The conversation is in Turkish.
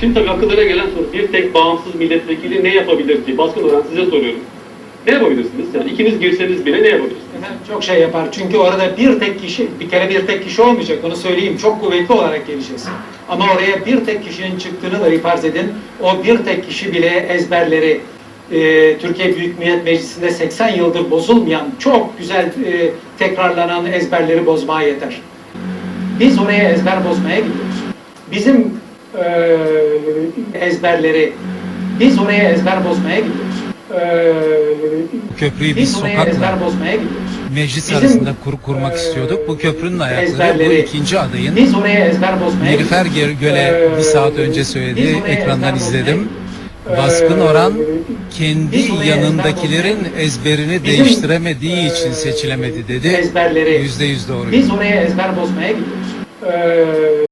Şimdi tabii akıllara gelen soru bir tek bağımsız milletvekili ne yapabilir ki? Baskın Orhan size soruyorum. Ne yapabilirsiniz? Yani ikiniz girseniz bile ne yapabilirsiniz? Çok şey yapar. Çünkü orada bir tek kişi, bir kere bir tek kişi olmayacak. Onu söyleyeyim. Çok kuvvetli olarak geleceğiz. Ama oraya bir tek kişinin çıktığını da farz edin. O bir tek kişi bile ezberleri e, Türkiye Büyük Millet Meclisi'nde 80 yıldır bozulmayan, çok güzel e, tekrarlanan ezberleri bozmaya yeter. Biz oraya ezber bozmaya gidiyoruz. Bizim e, ezberleri, biz oraya ezber bozmaya gidiyoruz. E, Köprüyü biz biz oraya sokakla ezber bozmaya gidiyoruz. meclis Bizim, arasında kur, kurmak e, istiyorduk. Bu köprünün ayakları bu ikinci adayın Biz oraya ezber bozmaya Nilüfer. Göle bir saat Ee, önce söyledi. Ekrandan izledim. Baskın oran Ee, kendi biz yanındakilerin ezberini Bizim, değiştiremediği için e, seçilemedi dedi. Yüzde yüz doğru. Biz oraya ezber bozmaya gidiyoruz. Ee,